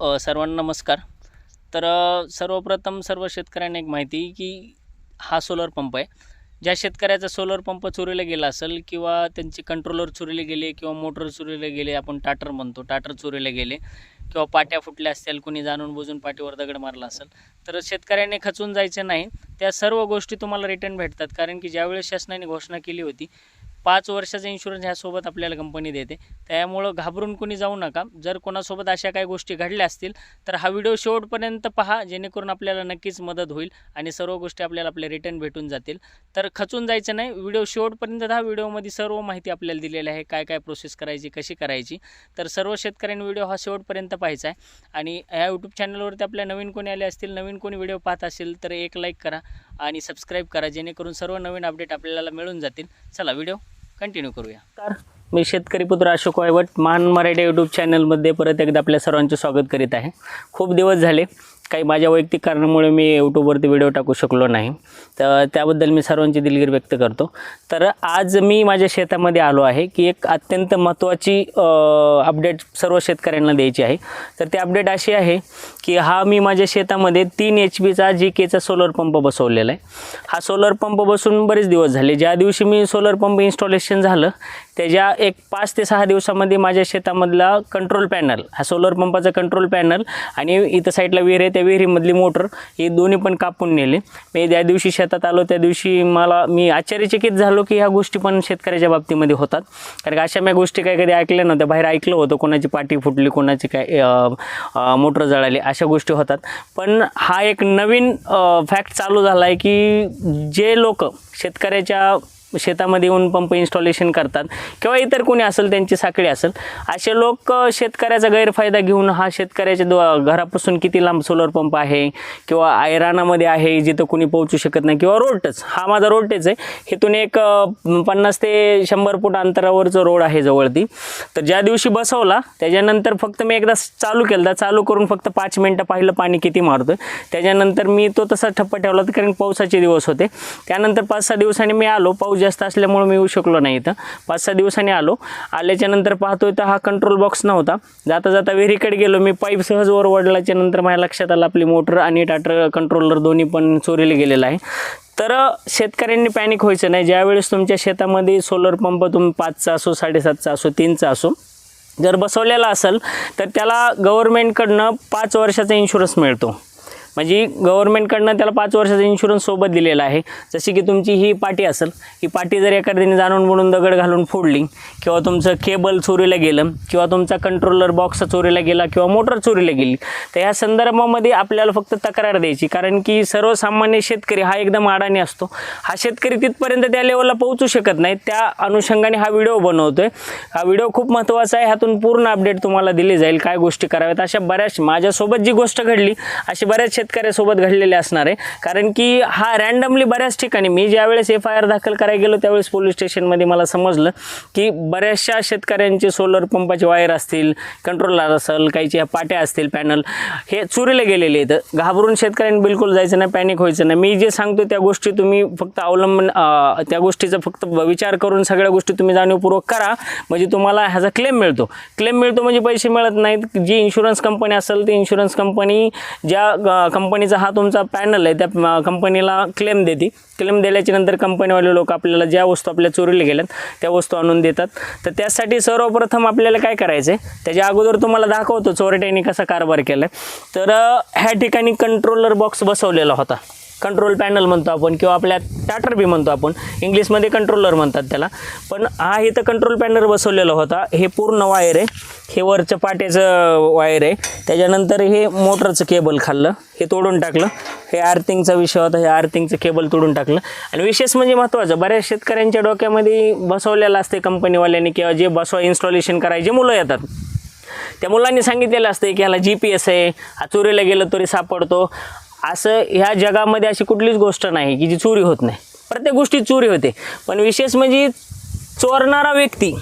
सर्वांना नमस्कार. तर सर्वप्रथम सर्व शेतकऱ्यांना एक माहिती की हा सोलर पंप आहे. ज्या शेतकऱ्याचा सोलर पंप चोरीला गेला असेल किंवा त्यांचे कंट्रोलर चोरीला गेले किंवा मोटर चोरीला गेले आपण टाटर म्हणतो टाटर चोरीला गेले किंवा पाट्या फुटल्या असतील कोणी जाणून बुजून पाठीवर दगड मारला असेल तर शेतकऱ्याने खचून जायचं नाही. त्या सर्व गोष्टी तुम्हाला रिटर्न भेटतात. कारण की ज्यावेळेस शासनाने घोषणा केली होती पाच वर्षाचा इन्शुरन्स ह्यासोबत आपल्याला कंपनी देते. त्यामुळं घाबरून कोणी जाऊ नका. जर कोणासोबत अशा काही गोष्टी घडल्या असतील तर हा व्हिडिओ शेवटपर्यंत पहा जेणेकरून आपल्याला नक्कीच मदत होईल आणि सर्व गोष्टी आपल्याला आपले रिटर्न भेटून जातील. तर खचून जायचं नाही. व्हिडिओ शेवटपर्यंत हा व्हिडिओमध्ये सर्व माहिती आपल्याला दिलेली आहे. काय काय प्रोसेस करायची कशी करायची. तर सर्व शेतकऱ्यांनी व्हिडिओ हा शेवटपर्यंत पाहायचा आहे. आणि ह्या यूट्यूब चॅनलवरती आपल्या नवीन कोणी आले असतील नवीन कोणी व्हिडिओ पाहत असेल तर एक लाईक करा. आणि सबस्क्राईब करा जेणेकरून सर्व नवीन अपडेट आपल्याला मिळून जातील. चला व्हिडिओ कंटिन्यू करूया. तर मी शेतकरी पुत्र अशोक वायवट महान मराठी यूट्यूब चॅनलमध्ये परत एकदा आपल्या सर्वांचे स्वागत करीत आहे. खूप दिवस झाले. काही माझ्या वैयक्तिक कारणामुळे मी यूट्यूबवरती व्हिडिओ टाकू शकलो नाही. तर त्याबद्दल मी सर्वांची दिलगिरी व्यक्त करतो. तर आज मी माझ्या शेतामध्ये आलो आहे की एक अत्यंत महत्त्वाची अपडेट सर्व शेतकऱ्यांना द्यायची आहे. तर ती अपडेट अशी आहे की हा मी माझ्या शेतामध्ये तीन एच पीचा जी केचा सोलर पंप बसवलेला आहे. हा सोलर पंप बसून बरेच दिवस झाले. ज्या दिवशी मी सोलर पंप इन्स्टॉलेशन झालं त्याच्या एक पाच ते सहा दिवसामध्ये माझ्या शेतामधला कंट्रोल पॅनल हा सोलर पंपाचा कंट्रोल पॅनल आणि इथं साईडला विहीर आहे त्या विहिरीमधली मोटर हे दोन्ही पण कापून नेले. मी ज्या दिवशी शेतात आलो त्या दिवशी मला मी आश्चर्यचकित झालो की ह्या गोष्टी पण शेतकऱ्याच्या बाबतीमध्ये होतात. कारण का अशा मी गोष्टी काही कधी ऐकल्या नव्हत्या. बाहेर ऐकलं होतं कोणाची पाठी फुटली कोणाची काय मोटर जळाली अशा गोष्टी होतात. पण हा एक नवीन फॅक्ट चालू झाला आहे की जे लोक शेतकऱ्याच्या शेतामध्ये येऊन पंप इन्स्टॉलेशन करतात. किंवा इतर कोणी असेल त्यांची साखळी असेल असे लोक शेतकऱ्याचा गैरफायदा घेऊन हा शेतकऱ्याच्या द घरापासून किती लांब सोलर पंप आहे किंवा आयरानामध्ये आहे जिथं कोणी पोहोचू शकत नाही किंवा रोड टच हा माझा रोड टच आहे. हेतून एक पन्नास ते शंभर फूट अंतरावरचं रोड आहे जवळती. तर ज्या दिवशी बसवला त्याच्यानंतर फक्त मी एकदा चालू केलं चालू करून फक्त पाच मिनटं पाहिलं पाणी किती मारतोय. त्याच्यानंतर मी तो तसा ठप्प ठेवला होता कारण पावसाचे दिवस होते. त्यानंतर पाच सहा दिवसांनी मी आलो. पाऊस जास्त असल्यामुळे मी येऊ शकलो नाही इथं. पाच सहा दिवसांनी आलो. आल्याच्यानंतर पाहतोय तर हा कंट्रोल बॉक्स नव्हता. जाता जाता विहिरीकडे गेलो. मी पाईप सहज वर वडल्याच्या नंतर माझ्या लक्षात आलं आपली मोटर आणि टाटर कंट्रोलर दोन्ही पण चोरीला गेलेला आहे. तर शेतकऱ्यांनी पॅनिक व्हायचं नाही. ज्यावेळेस तुमच्या शेतामध्ये सोलर पंप तुम्ही पाचचा असो साडेसातचा असो तीनचा असो जर बसवलेला असेल तर त्याला गव्हर्मेंटकडनं पाच वर्षाचा इन्शुरन्स मिळतो. म्हणजे गव्हर्नमेंटकडनं त्याला पाच वर्षाचा इन्शुरन्स सोबत दिलेला आहे. जशी की तुमची ही पाटी असेल ही पाटी जर एखाद्याने जाणून म्हणून दगड घालून फोडली किंवा तुमचं केबल चोरीला गेलं किंवा तुमचा कंट्रोलर बॉक्स चोरीला गेला किंवा मोटर चोरीला गेली तर ह्या संदर्भामध्ये आपल्याला फक्त तक्रार द्यायची. कारण की सर्वसामान्य शेतकरी हा एकदम अडाणी असतो. हा शेतकरी तिथपर्यंत त्या लेवलला पोहोचू शकत नाही. त्या अनुषंगाने हा व्हिडिओ बनवतोय. हा व्हिडिओ खूप महत्त्वाचा आहे. ह्यातून पूर्ण अपडेट तुम्हाला दिली जाईल. काय गोष्टी कराव्यात? अशा बऱ्याच माझ्यासोबत जी गोष्ट घडली अशी बऱ्याच शेतकऱ्यासोबत घडलेले असणार आहे. कारण की हा रँडमली बऱ्याच ठिकाणी मी ज्यावेळेस एफ आय आर दाखल करायला गेलो त्यावेळेस पोलीस स्टेशनमध्ये मला समजलं की बऱ्याचशा शेतकऱ्यांचे सोलर पंपाचे वायर असतील कंट्रोलर असेल काहीच्या पाट्या असतील पॅनल हे चोरीला गेलेले आहेत. घाबरून शेतकऱ्यांनी बिलकुल जायचं नाही पॅनिक व्हायचं नाही. मी जे सांगतो त्या गोष्टी तुम्ही फक्त अवलंबन त्या गोष्टीचा फक्त विचार करून सगळ्या गोष्टी तुम्ही जाणीवपूर्वक करा. म्हणजे तुम्हाला ह्याचा क्लेम मिळतो. क्लेम मिळतो म्हणजे पैसे मिळत नाहीत. जी इन्शुरन्स कंपनी असेल ती इन्शुरन्स कंपनी ज्या कंपनीचा हा तुमचा पॅनल आहे त्या कंपनीला क्लेम देते. क्लेम दिल्याच्या नंतर कंपनीवाले लोक आपल्याला ज्या वस्तू आपल्या चोरीला गेल्यात त्या वस्तू आणून देतात. तर त्यासाठी सर्वप्रथम आपल्याला काय करायचं आहे त्याच्या अगोदर तुम्हाला दाखवतो चोरट्याने कसा कारभार केला तर ह्या ठिकाणी कंट्रोलर बॉक्स बसवलेला होता. कंट्रोल पॅनल म्हणतो आपण किंवा आपल्या टाटर बी म्हणतो आपण. इंग्लिशमध्ये कंट्रोलर म्हणतात त्याला. पण हा इथं कंट्रोल पॅनल बसवलेला होता. हे पूर्ण वायर आहे. हे वरचं पाट्याचं वायर आहे. त्याच्यानंतर हे मोटरचं केबल खाल्लं. हे तोडून टाकलं. हे आर्थिंगचा विषय होता. हे आर्थिंगचं केबल तोडून टाकलं. आणि विशेष म्हणजे महत्त्वाचं बऱ्याच शेतकऱ्यांच्या डोक्यामध्ये बसवलेलं असते कंपनीवाल्यांनी किंवा जे बसवा इन्स्टॉलेशन करायचे मुलं येतात. त्या मुलांनी सांगितलेलं असतं की ह्याला जी पी एस आहे. हा चोरीला गेलं तरी सापडतो. असं ह्या जगामध्ये अशी कुठलीच गोष्ट नाही की जी चोरी होत नाही. प्रत्येक गोष्टी चोरी होते. पण विशेष म्हणजे चोरणारा व्यक्ती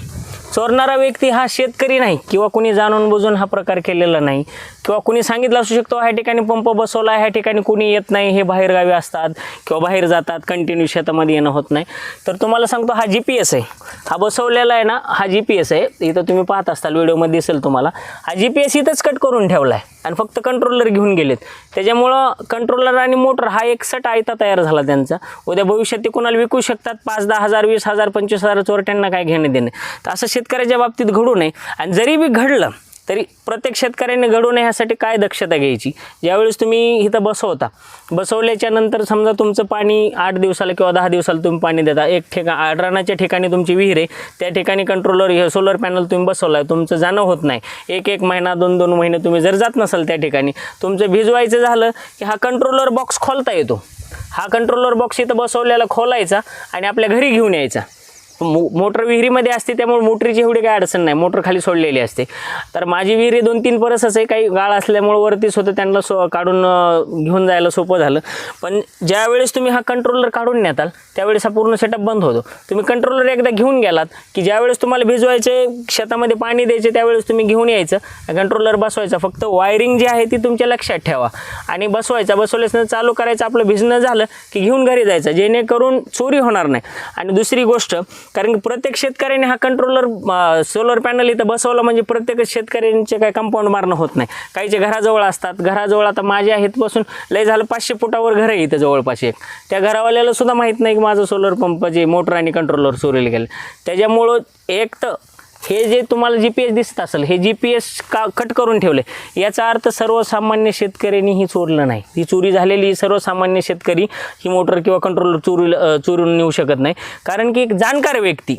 चोरणारा व्यक्ती हा शेतकरी नाही किंवा कुणी जाणून बुजून हा प्रकार केलेला नाही. किंवा कुणी सांगितलं असू शकतो ह्या ठिकाणी पंप बसवला ह्या ठिकाणी कुणी येत नाही हे बाहेरगावी असतात किंवा बाहेर जातात कंटिन्यू शेतामध्ये येणं होत नाही. तर तुम्हाला सांगतो हा जी पी एस आहे. हा बसवलेला आहे ना हा जी पी एस आहे. इथं तुम्ही पाहत असताल व्हिडिओमध्ये दिसेल तुम्हाला. हा जी पी एस इथंच कट करून ठेवला आहे आणि फक्त कंट्रोलर घेऊन गेलेत. त्याच्यामुळं कंट्रोलर आणि मोटर हा एक सट आयता तयार झाला त्यांचा. उद्या भविष्यात ते कोणाला विकू शकतात? पाच दहा हजार वीस हजार पंचवीस हजार चोरट्यांना काय घेणे देणे तर असं शेतकऱ्याच्या बाबतीत घडू नये. आणि जरी बी घडलं तरी प्रत्येक शेतकऱ्याने घडू नये ह्यासाठी काय दक्षता घ्यायची? ज्यावेळेस तुम्ही इथं बसवता बसवल्याच्या नंतर समजा तुमचं पाणी आठ दिवसाला किंवा दहा दिवसाला तुम्ही पाणी देता एक ठिका रानाच्या ठिकाणी तुमची विहीर आहे त्या ठिकाणी कंट्रोलर हे सोलर पॅनल तुम्ही बसवलाय तुमचं जाणं होत नाही. एक एक महिना दोन दोन महिने तुम्ही जर जात नसाल त्या ठिकाणी तुमचं भिजवायचं झालं की हा कंट्रोलर बॉक्स खोलता येतो. हा कंट्रोलर बॉक्स इथं बसवलेला खोलायचा आणि आपल्या घरी घेऊन यायचा. मोटर विहिरीमध्ये असते त्यामुळे मोटरीची एवढी काही अडचण नाही. मोटर खाली सोडलेली असते. तर माझी विहिरी दोन तीन परस असे काही गाळ असल्यामुळे वरतीच होतं त्यांना सो काढून घेऊन जायला सोपं झालं. पण ज्यावेळेस तुम्ही हा कंट्रोलर काढून नेताल त्यावेळेस हा पूर्ण सेटअप बंद होतो. तुम्ही कंट्रोलर एकदा घेऊन गेलात की ज्यावेळेस तुम्हाला भिजवायचे शेतामध्ये पाणी द्यायचे त्यावेळेस तुम्ही घेऊन यायचं. कंट्रोलर बसवायचा फक्त वायरिंग जी आहे ती तुमच्या लक्षात ठेवा. आणि बसवायचा बसवल्यास चालू करायचं आपलं भिजणं झालं की घेऊन घरी जायचं जेणेकरून चोरी होणार नाही. आणि दुसरी गोष्ट कारण की प्रत्येक शेतकऱ्याने हा कंट्रोलर सोलर पॅनल इथं बसवलं म्हणजे प्रत्येक शेतकऱ्यांचे काय कंपाऊंड मारणं होत नाही. काहीचे घराजवळ असतात. घराजवळ आता माझे आहेत बसून. लय झालं पाचशे फुटावर घर आहे इथं जवळपास एक. त्या घरावाल्याला सुद्धा माहीत नाही की माझं सोलर पंप जे मोटर आणि कंट्रोलर चोरीला गेलं. त्याच्यामुळं एक तर हे जे तुम्हाला जी पी एस दिसत असेल हे जी पी एस का कट करून ठेवले याचा अर्थ सर्वसामान्य शेतकऱ्यांनी ही चोरलं नाही. ही चोरी झालेली सर्वसामान्य शेतकरी ही मोटर किंवा कंट्रोलर चोरी चोरून नेऊ शकत नाही. कारण की एक जाणकार व्यक्ती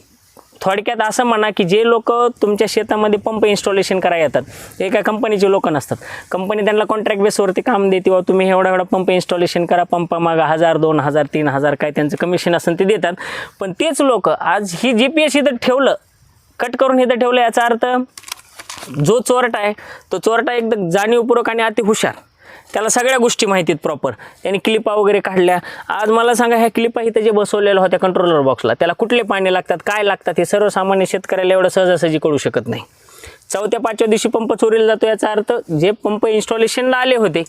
थोडक्यात असं म्हणा की जे लोक तुमच्या शेतामध्ये पंप इन्स्टॉलेशन करायला येतात ते काय कंपनीचे लोक नसतात. कंपनी त्यांना कॉन्ट्रॅक्ट बेसवरती काम देते व तुम्ही एवढा एवढा पंप इन्स्टॉलेशन करा पंप मागा हजार दोन हजार तीन हजार काय त्यांचं कमिशन असेल ते देतात. पण तेच लोक आज ही जी पी एस इथं ठेवलं कट करून इथं ठेवलं याचा अर्थ जो चोरटा आहे तो चोरटा एकदम जाणीवपूर्वक आणि अति हुशार त्याला सगळ्या गोष्टी माहितीत प्रॉपर त्याने क्लिपा वगैरे काढल्या. आज मला सांगा ह्या क्लिपा इथं जे बसवलेल्या होत्या कंट्रोलर बॉक्सला त्याला कुठले पाणी लागतात काय लागतात हे सर्वसामान्य शेतकऱ्याला एवढं सहजासहजी कळू शकत नाही. चौथ्या पाचव्या दिवशी पंप चोरीला जातो याचा अर्थ जे पंप इन्स्टॉलेशनला आले होते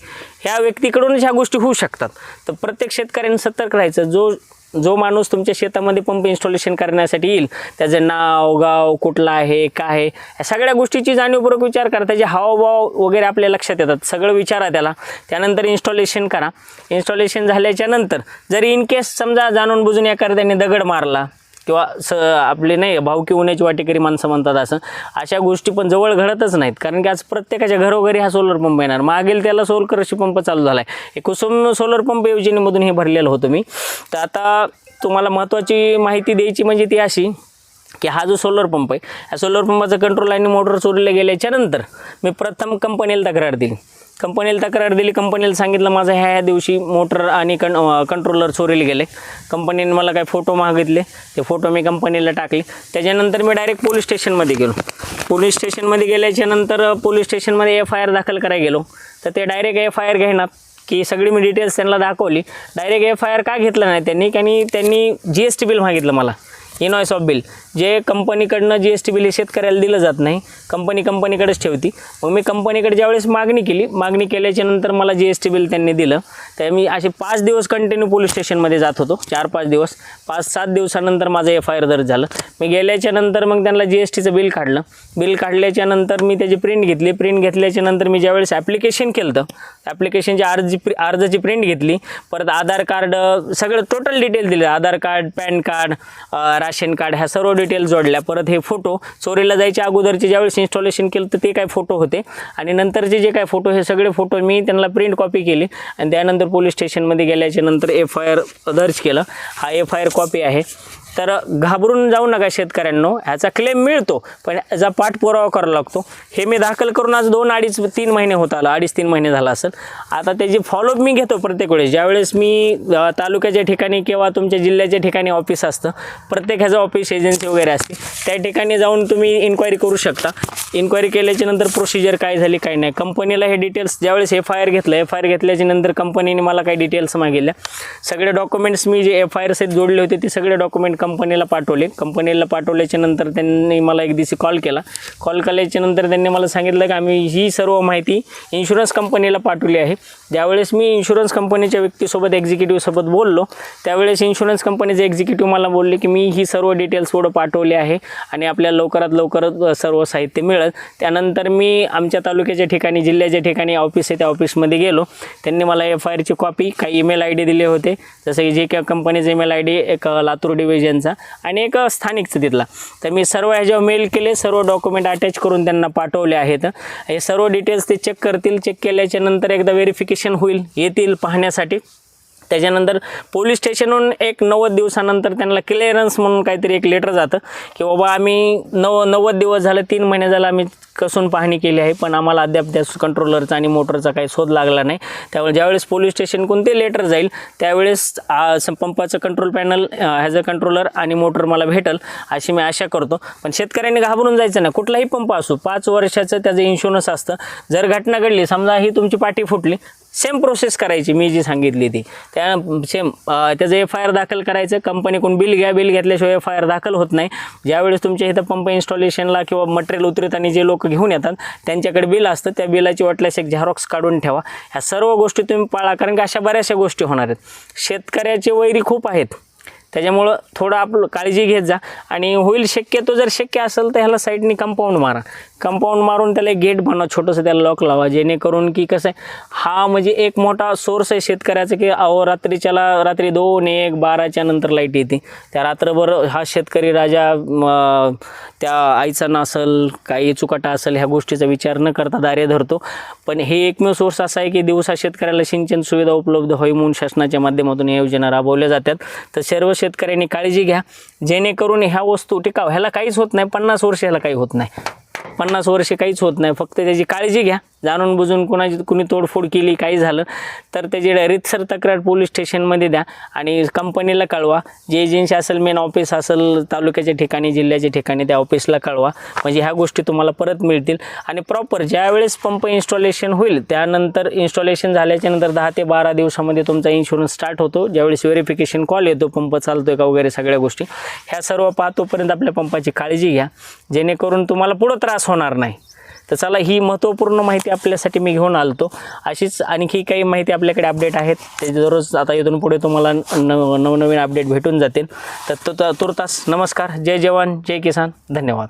ह्या व्यक्तीकडूनच ह्या गोष्टी होऊ शकतात. तर प्रत्येक शेतकऱ्यांनी सतर्क राहायचं. जो जो माणूस तुमच्या शेतामध्ये पंप इन्स्टॉलेशन करण्यासाठी येईल त्याचं नाव गाव कुठला आहे काय आहे या सगळ्या गोष्टीची जाणीवपूर्वक विचार करा. त्याचे हावभाव वगैरे आपल्या लक्षात येतात. सगळं विचारा त्याला. त्यानंतर इन्स्टॉलेशन करा. इन्स्टॉलेशन झाल्याच्यानंतर जर इन केस समजा जाणून बुजून एखाद्याने दगड मारला किंवा स आपले नाही भावकी उन्हाची वाटेकरी माणसं म्हणतात असं. अशा गोष्टी पण जवळ घडतच नाहीत. कारण की आज प्रत्येकाच्या घरोघरी हा सोलर पंप येणार. मागेल त्याला सोल कृषी पंप चालू झाला आहे हे कुसुम सोलर पंप योजनेमधून हे भरलेलं होतं मी. तर आता तुम्हाला महत्त्वाची माहिती द्यायची म्हणजे ती अशी की हा जो सोलर पंप आहे या सोलर पंपाचं कंट्रोल आणि मोटर चोरीला गेल्याच्यानंतर मी प्रथम कंपनीला तक्रार दिली. कंपनीला तक्रार दिली. कंपनीला सांगितलं माझं ह्या ह्या दिवशी मोटर आणि कं कंट्रोलर चोरीला गेले. कंपनीने मला काय फोटो मागितले. ते फोटो मी कंपनीला टाकले. त्याच्यानंतर मी डायरेक्ट पोलीस स्टेशनमध्ये गेलो. पोलीस स्टेशनमध्ये गेल्याच्यानंतर पोलीस स्टेशनमध्ये एफ आय आर दाखल करायला गेलो. तर ते डायरेक्ट एफ आय आर घेणार. की सगळी मी डिटेल्स त्यांना दाखवली. डायरेक्ट एफ आय आर का घेतलं नाही? त्यांनी आणि त्यांनी जी एस टी बिल मागितलं मला. इनॉइस ऑफ बिल जे कंपनीकडनं जी एस टी बिल हे शेतकऱ्याला दिलं जात नाही. कंपनी कंपनीकडेच ठेवती. मग मी कंपनीकडे ज्यावेळेस मागणी केली मागणी केल्याच्यानंतर मला जी एस टी बिल त्यांनी दिलं. तर मी असे पाच दिवस कंटिन्यू पोलीस स्टेशनमध्ये जात होतो. चार पाच दिवस. पाच सात दिवसानंतर माझं एफ आय आर दर्ज झालं. मी गेल्याच्यानंतर मग त्यांना जी एस टीचं बिल काढलं. बिल काढल्याच्या नंतर मी त्याची प्रिंट घेतली. प्रिंट घेतल्याच्या नंतर मी ज्यावेळेस ॲप्लिकेशन केलं तर ॲप्लिकेशनची अर्जी प्रि अर्जाची प्रिंट घेतली. परत आधार कार्ड सगळं टोटल डिटेल दिले. Aadhaar card pan card ration card ह्या सर्व डिटेल जोडल्या. परत हे फोटो चोरीला जायच्या अगोदरचे ज्यावेळेस इन्स्टॉलेशन केलं तर ते काय फोटो होते. आणि नंतरचे जे काय फोटो हे सगळे फोटो मी त्यांना प्रिंट कॉपी केली. आणि त्यानंतर पोलीस स्टेशनमध्ये गेल्याच्यानंतर एफ आय आर दर्ज केलं. हा एफ आय आर कॉपी आहे. तर घाबरून जाऊ नका शेतकऱ्यांनो. ह्याचा क्लेम मिळतो पण याचा पाठपुरावा करावा लागतो. हे मी दाखल करून आज दोन अडीच तीन महिने होत आलं अडीच तीन महिने झाला असेल. आता त्याची फॉलोअप मी घेतो प्रत्येक वेळेस. ज्यावेळेस मी तालुक्याच्या ठिकाणी किंवा तुमच्या जिल्ह्याच्या ठिकाणी ऑफिस असतं प्रत्येक ह्याचं ऑफिस एजन्सी वगैरे असते. त्या ठिकाणी जाऊन तुम्ही इन्क्वायरी करू शकता. इन्क्वायरी केल्याच्यानंतर प्रोसिजर काय झाली काय नाही. कंपनीला हे डिटेल्स ज्यावेळेस एफ आय आर घेतलं एफ आय आर घेतल्याच्या नंतर कंपनीने मला काही डिटेल्स मागितल्या. सगळे डॉक्युमेंट्स मी जे एफ आय आर जोडले होते ते सगळे डॉक्युमेंट कंपनीला पाठवले. कंपनीला पाठवल्याच्या नंतर त्यांनी मला एक दिवशी कॉल केला. कॉल केल्याच्यानंतर त्यांनी मला सांगितलं की आम्ही ही सर्व माहिती इन्शुरन्स कंपनीला पाठवली आहे. ज्यावेळेस मी इन्शुरन्स कंपनीच्या व्यक्तीसोबत एक्झिक्युटिव्हसोबत बोललो त्यावेळेस इन्शुरन्स कंपनीचे एक्झिक्युटिव्ह मला बोलले की मी ही सर्व डिटेल्स पुढं पाठवले आहे आणि आपल्या लवकरात लवकर सर्व साहित्य मिळत त्यानंतर मी आमच्या तालुक्याच्या ठिकाणी जिल्ह्याच्या ठिकाणी ऑफिस आहे त्या ऑफिसमध्ये गेलो. त्यांनी मला एफ आय आरची कॉपी काही ईमेल आय डी दिले होते. जसं की जे काही कंपनीचे ईमेल आय डी एक लातूर डिव्हिजन त्यांचा आणि एक स्थानिकचं तिथला. तर मी सर्व ह्याच्यावर मेल केले सर्व डॉक्युमेंट अटॅच करून त्यांना पाठवले आहेत. हे सर्व डिटेल्स ते चेक करतील. चेक केल्याच्यानंतर एकदा व्हेरिफिकेशन होईल येतील पाहण्यासाठी. त्याच्यानंतर पोलीस स्टेशनहून एक नव्वद दिवसानंतर त्यांना क्लिअरन्स म्हणून काहीतरी एक लेटर जातं की बाबा आम्ही नव नव्वद दिवस झालं तीन महिने झालं आम्ही कसून पाहणी केली आहे पण आम्हाला अद्याप त्या कंट्रोलरचा आणि मोटरचा काही शोध लागला नाही. त्यामुळे ज्यावेळेस पोलीस स्टेशनकडून ते लेटर जाईल त्यावेळेस पंपाचं control panel as a controller आणि मोटर मला भेटल अशी मी आशा करतो. पण शेतकऱ्यांनी घाबरून जायचं नाही. कुठलाही पंप असो पाच वर्षाचं त्याचं इन्शुरन्स असतं. जर घटना घडली समजा ही तुमची पाठी फुटली सेम प्रोसेस करायची मी जी सांगितली ती. त्या सेम त्याचं एफ आय आर दाखल करायचं. कंपनीकडून बिल घ्या बिल घेतल्याशिवाय एफ आय आर दाखल होत नाही. ज्यावेळेस तुमच्या इथं पंप इन्स्टॉलेशनला किंवा मटेरियल उतरताना जे लोक घेऊन येतात. त्यांच्याकडे बिल असतं. त्या बिलाची वाटल्यास एक झेरॉक्स काढून ठेवा. ह्या सर्व गोष्टी तुम्ही पाळा. कारण की अशा बऱ्याचशा गोष्टी होणार आहेत. शेतकऱ्याचे वैरी खूप आहेत. त्याच्यामुळं थोडं आपलं काळजी घेत जा. आणि होईल शक्यतो जर शक्य असेल तर ह्याला साईडनी कंपाऊंड मारा. कंपाऊंड मारून त्याला एक गेट बनवा छोटंसं त्याला लॉक लावा जेणेकरून की कसं आहे हा म्हणजे एक मोठा सोर्स आहे शेतकऱ्याचा की अहो रात्रीच्याला रात्री दोन एक बाराच्या नंतर लाइट येते. त्या रात्रभर हा शेतकरी राजा त्या आईचा नसल काही चुकाटा असेल ह्या गोष्टीचा विचार न करता दारे धरतो. पण हे एकमेव सोर्स असा आहे की दिवसा शेतकऱ्याला सिंचन सुविधा उपलब्ध होई म्हणून शासनाच्या माध्यमातून या योजना राबवल्या जातात. तर सर्व शेतकऱ्यांनी काळजी घ्या. जेणेकरून ह्या वस्तू टिकाव. ह्याला काहीच होत नाही. पन्नास वर्ष ह्याला काही होत नाही. पन्नास वर्षे काहीच होत नाही. फक्त त्याची काळजी घ्या. जाणून बुजून कोणाची कुणी तोडफोड केली काही झालं तर त्याची रितसर तक्रार पोलीस स्टेशनमध्ये द्या आणि कंपनीला कळवा. जे एजन्सी असेल मेन ऑफिस असेल तालुक्याच्या ठिकाणी जिल्ह्याच्या ठिकाणी त्या ऑफिसला कळवा. म्हणजे ह्या गोष्टी तुम्हाला परत मिळतील. आणि प्रॉपर ज्यावेळेस पंप इन्स्टॉलेशन होईल त्यानंतर इन्स्टॉलेशन झाल्याच्यानंतर दहा ते बारा दिवसामध्ये तुमचा इन्शुरन्स स्टार्ट होतो. ज्यावेळेस व्हेरिफिकेशन कॉल येतो पंप चालतोय का वगैरे सगळ्या गोष्टी. ह्या सर्व पाहतोपर्यंत आपल्या पंपाची काळजी घ्या. जेणेकरून तुम्हाला पुढं त्रास होणार नाही. तर चला ही महत्त्वपूर्ण माहिती आपल्यासाठी मी घेऊन आलतो. अशीच आणखी काही माहिती आपल्याकडे अपडेट आहेत. ते दररोज आता इथून पुढे तुम्हाला नव नवनवीन अपडेट भेटून जातील. तर तुर्तास नमस्कार. जय जवान जय किसान. धन्यवाद.